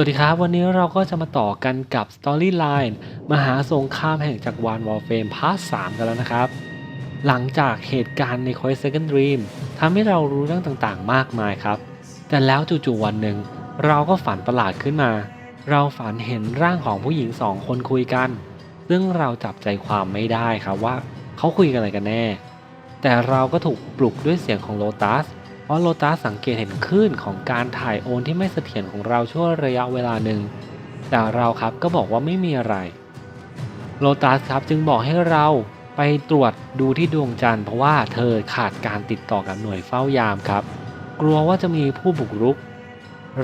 วัสดีครับ วันนี้เราก็จะมาต่อกันกับ Storyline มหาสงครามแห่งจักรวาลวอลเฟมพาร์ท 3 กันแล้วนะครับ หลังจากเหตุการณ์ใน Quest Second Dream ทำให้เรารู้เรื่องต่างๆ มากมายครับ แต่แล้วจู่ๆวันหนึ่ง เราก็ฝันประหลาดขึ้นมา เราฝันเห็นร่างของผู้หญิงสองคนคุยกัน ซึ่งเราจับใจความไม่ได้ครับว่าเขาคุยกันอะไรกันแน่ แต่เราก็ถูกปลุกด้วยเสียงของโลตัส เพราะโลตัสสังเกตเห็นคลื่นของการถ่ายโอนที่ไม่เสถียรของเราช่วงระยะเวลาหนึ่ง แต่เราครับก็บอกว่าไม่มีอะไร โลตัสครับจึงบอกให้เราไปตรวจดูที่ดวงจันทร์เพราะว่าเธอขาดการติดต่อกับหน่วยเฝ้ายามครับ กลัวว่าจะมีผู้บุกรุก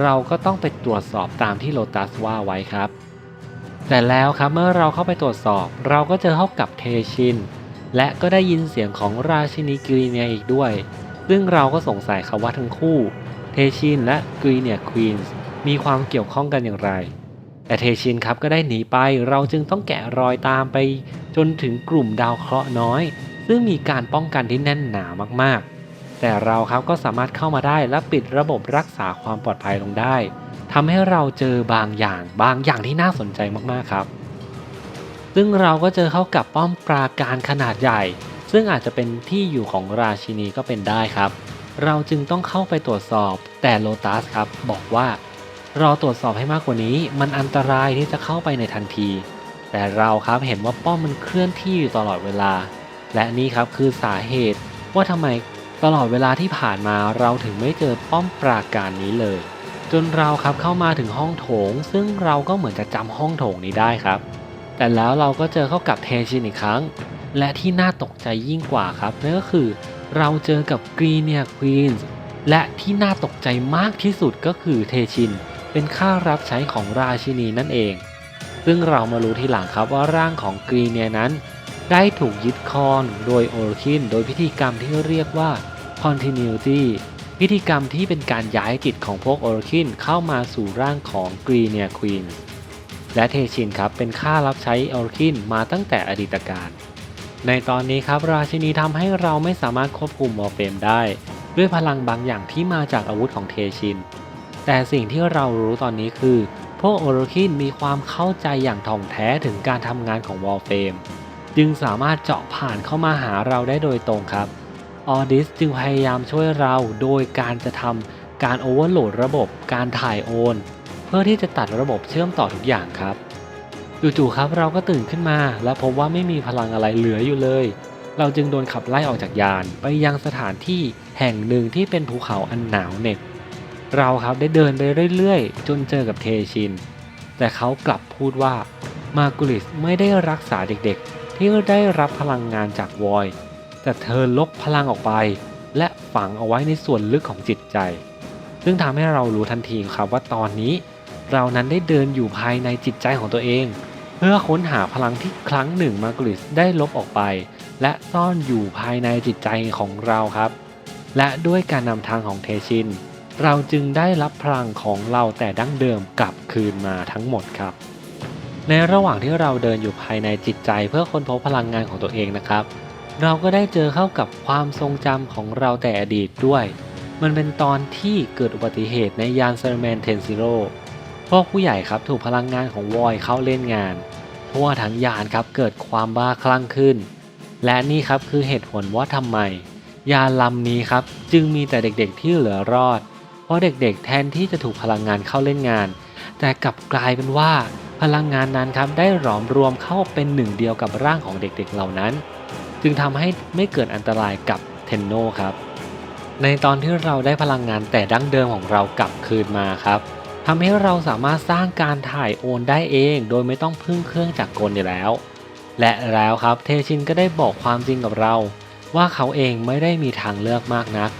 เราก็ต้องไปตรวจสอบตามที่โลตัสว่าไว้ครับ แต่แล้วครับเมื่อเราเข้าไปตรวจสอบ เราก็เจอเข้ากับเทชิน และก็ได้ยินเสียงของราชินีกรีเนียอีกด้วย ซึ่งเราก็สงสัยครับว่าทั้งคู่ เทชินและกรีเนียควีนส์มีความเกี่ยวข้องกันอย่างไร แต่เทชินครับก็ได้หนีไปเราจึงต้องแกะรอยตามไป จนถึงกลุ่มดาวเคราะห์น้อย ซึ่งมีการป้องกันที่แน่นหนามากๆ แต่เราครับก็สามารถเข้ามาได้และปิดระบบรักษาความปลอดภัยลงได้ทำให้เราเจอบางอย่างบางอย่างที่น่าสนใจมากๆครับ ซึ่งเราก็เจอเข้ากับป้อมปราการขนาดใหญ่ ซึ่งอาจจะเป็นที่อยู่ของราชินีก็เป็นได้ครับ เราจึงต้องเข้าไปตรวจสอบ แต่โลตัสครับบอกว่ารอตรวจสอบให้มากกว่านี้ มันอันตรายที่จะเข้าไปในทันที แต่เราครับเห็นว่าป้อมมันเคลื่อนที่อยู่ตลอดเวลา และนี่ครับคือสาเหตุว่าทำไมตลอดเวลาที่ผ่านมาเราถึงไม่เจอป้อมปราการนี้เลย จนเราครับเข้ามาถึงห้องโถง ซึ่งเราก็เหมือนจะจำห้องโถงนี้ได้ครับ แต่แล้วเราก็เจอเข้ากับเทชินอีกครั้ง และที่น่าตกใจยิ่งกว่าครับนั่นก็คือเราเจอกับกรีเนียควีนส์และที่น่าตกใจมากที่สุดก็คือเทชิน เป็นข้ารับใช้ของราชินีนั่นเอง ซึ่งเรามารู้ทีหลังครับว่าร่างของกรีเนียนั้น ได้ถูกยึดครองโดยโอรคิน โดยพิธีกรรมที่เรียกว่า continuity พิธีกรรมที่เป็นการย้ายจิตของพวกโอรคินเข้ามาสู่ร่างของกรีเนียควีนและเทชินครับเป็นข้ารับใช้โอรคินมาตั้งแต่อดีตการ ในตอนนี้ครับราชินีทำให้เราไม่สามารถควบคุมวอลเฟมได้ ด้วยพลังบางอย่างที่มาจากอาวุธของเทชิน แต่สิ่งที่เรารู้ตอนนี้คือ พวกโอโรคินมีความเข้าใจอย่างถ่องแท้ถึงการทำงานของวอลเฟมจึงสามารถเจาะผ่านเข้ามาหาเราได้โดยตรงครับ ออดิสจึงพยายามช่วยเราโดยการจะทำการโอเวอร์โหลดระบบการถ่ายโอน เพื่อที่จะตัดระบบเชื่อมต่อทุกอย่างครับ จู่ๆครับเราก็ตื่นขึ้นมา และพบว่าไม่มีพลังอะไรเหลืออยู่เลย เราจึงโดนขับไล่ออกจากยาน ไปยังสถานที่แห่งหนึ่งที่เป็นภูเขาอันหนาวเหน็บเราครับได้เดินไปเรื่อยๆ จนเจอกับเทชิน แต่เขากลับพูดว่ามากุลิสไม่ได้รักษาเด็กๆ ที่ได้รับพลังงานจากวอย แต่เธอลบพลังออกไป และฝังเอาไว้ในส่วนลึกของจิตใจ ซึ่งทำให้เรารู้ทันทีครับว่าตอนนี้ เรานั้นได้เดินอยู่ภายในจิตใจของตัวเอง เพื่อค้นหาพลังที่ครั้งหนึ่งมากุลิสได้ลบออกไป และซ่อนอยู่ภายในจิตใจของเราครับ และด้วยการนำทางของเทชิน เราจึงได้รับพลังของเราแต่ดั้งเดิมกลับคืนมาทั้งหมดครับ ในระหว่างที่เราเดินอยู่ภายในจิตใจ เพื่อค้นพบพลังงานของตัวเองนะครับ เราก็ได้เจอเข้ากับความทรงจำของเราแต่อดีตด้วย มันเป็นตอนที่เกิดอุบัติเหตุในยานเซอร์แมนเทนซิโร่ วกผู้ใหญ่ครับถูกพลังงานของวอยเข้าเล่นงาน ทั่วทั้งยานครับเกิดความบ้าคลั่งขึ้น และนี่ครับคือเหตุผลว่าทำไม ยานลำนี้ครับจึงมีแต่เด็กๆที่เหลือรอด เพราะเด็กๆ แทนที่จะถูกพลังงานเข้าเล่นงาน แต่กลับกลายเป็นว่าพลังงานนั้นครับได้หลอมรวมเข้าเป็นหนึ่งเดียวกับร่างของเด็กๆเหล่านั้น จึงทำให้ไม่เกิดอันตรายกับเทนโนครับในตอนที่เราได้พลังงานแต่ดั้งเดิมของเรากลับคืนมาครับ ทำให้เราสามารถสร้างการถ่ายโอนได้เอง โดยไม่ต้องพึ่งเครื่องจักรกลอยู่แล้ว และแล้วครับเทชินก็ได้บอกความจริงกับเรา ว่าเขาเองไม่ได้มีทางเลือกมากนัก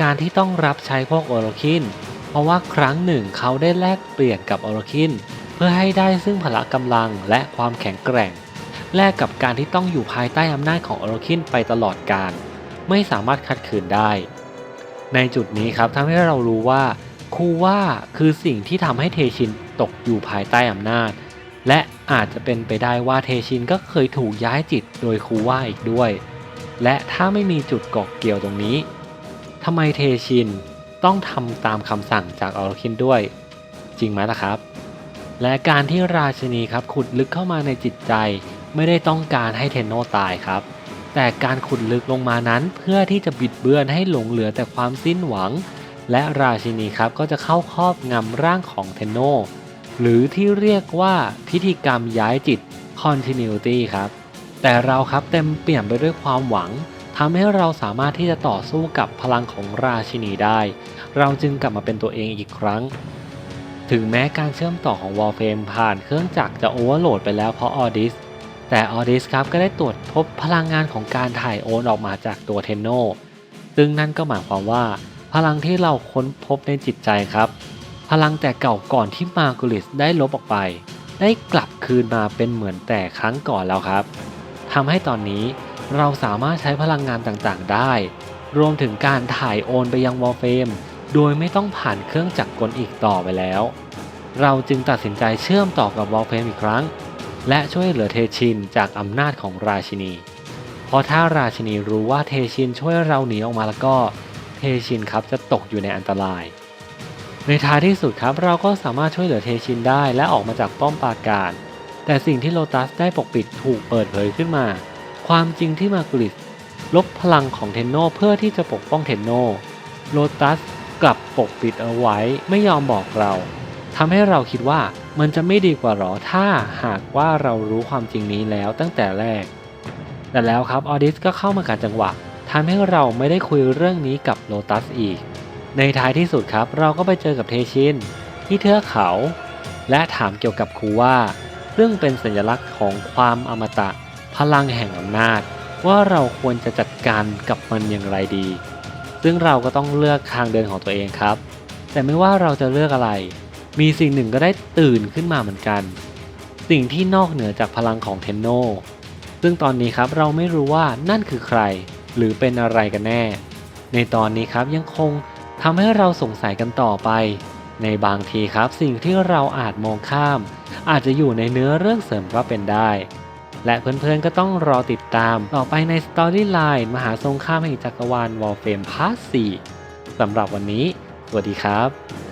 การที่ต้องรับใช้พวกโอโรคิน เพราะว่าครั้งหนึ่งเขาได้แลกเปลี่ยนกับโอโรคิน เพื่อให้ได้ซึ่งพละกำลังและความแข็งแกร่ง แลกกับการที่ต้องอยู่ภายใต้อำนาจของโอโรคินไปตลอดกาลไม่สามารถขัดขืนได้ ในจุดนี้ครับทำให้เรารู้ว่า คูว่าคือสิ่งที่ทำให้เทชินตกอยู่ภายใต้อำนาจ และอาจจะเป็นไปได้ว่าเทชินก็เคยถูกย้ายจิตโดยคูว่าอีกด้วย และถ้าไม่มีจุดเกาะเกี่ยวตรงนี้ทำไมเทชินต้องทำตามคำสั่งจากออร์คินด้วย จริงไหมล่ะครับ และการที่ราชินีครับขุดลึกเข้ามาในจิตใจ ไม่ได้ต้องการให้เทนโนตายครับ แต่การขุดลึกลงมานั้นเพื่อที่จะบิดเบือนให้หลงเหลือแต่ความสิ้นหวัง และราชินีครับก็จะเข้าครอบงำร่างของเทนโน หรือที่เรียกว่าพิธีกรรมย้ายจิต continuity ครับ แต่เราครับเต็มเปี่ยมไปด้วยความหวังทำให้เราสามารถที่จะต่อสู้กับพลังของราชินีได้ เราจึงกลับมาเป็นตัวเองอีกครั้ง ถึงแม้การเชื่อมต่อของ Warframe ผ่านเครื่องจักรจะโอเวอร์โหลดไปแล้วเพราะออดิสแต่ออดิสครับก็ได้ตรวจพบพลังงานของการถ่ายโอนออกมาจากตัวเทนโนซึ่งนั่นก็หมายความว่า พลังที่เราค้นพบในจิตใจครับ พลังแต่เก่าก่อนที่มาร์กูลิสได้ลบออกไป ได้กลับคืนมาเป็นเหมือนแต่ครั้งก่อนแล้วครับทำให้ตอนนี้เราสามารถใช้พลังงานต่างๆได้ รวมถึงการถ่ายโอนไปยังวอลเฟมโดยไม่ต้องผ่านเครื่องจักรกลอีกต่อไปแล้ว เราจึงตัดสินใจเชื่อมต่อกับวอลเฟมอีกครั้ง และช่วยเหลือเทชินจากอำนาจของราชินี เพราะถ้าราชินีรู้ว่าเทชินช่วยเราหนีออกมาแล้วก็ ชินครับจะตกอยู่ในอันตราย ในท้ายที่สุดครับเราก็สามารถช่วยเหลือเทชินได้และออกมาจากป้อมปราการ แต่สิ่งที่โลตัสได้ปกปิดถูกเปิดเผยขึ้นมา ความจริงที่มากุลิสลบพลังของเทนโนเพื่อที่จะปกป้องเทนโนโลตัสกลับปกปิดเอาไว้ไม่ยอมบอกเราทำให้เราคิดว่ามันจะไม่ดีกว่าหรอถ้าหากว่าเรารู้ความจริงนี้แล้วตั้งแต่แรก แต่แล้วครับออดิสก็เข้ามาการจังหวะ ทำให้เราไม่ได้คุยเรื่องนี้กับโลตัสอีก ในท้ายที่สุดครับเราก็ไปเจอกับเทชินที่เทือกเขา และถามเกี่ยวกับครูว่า ซึ่งเป็นสัญลักษณ์ของความอมตะ พลังแห่งอำนาจ ว่าเราควรจะจัดการกับมันอย่างไรดี ซึ่งเราก็ต้องเลือกทางเดินของตัวเองครับ แต่ไม่ว่าเราจะเลือกอะไร มีสิ่งหนึ่งก็ได้ตื่นขึ้นมาเหมือนกัน สิ่งที่นอกเหนือจากพลังของเทนโนซึ่งตอนนี้ครับเราไม่รู้ว่านั่นคือใคร หรือเป็นอะไรกันแน่ ในตอนนี้ครับยังคงทำให้เราสงสัยกันต่อไป ในบางทีครับสิ่งที่เราอาจมองข้าม อาจจะอยู่ในเนื้อเรื่องเสริมก็เป็นได้ และเพื่อนๆก็ต้องรอติดตามต่อไปในสตอรี่ไลน์มหาสงครามแห่งจักรวาลวอลเฟมพาร์ท4สำหรับวันนี้ สวัสดีครับ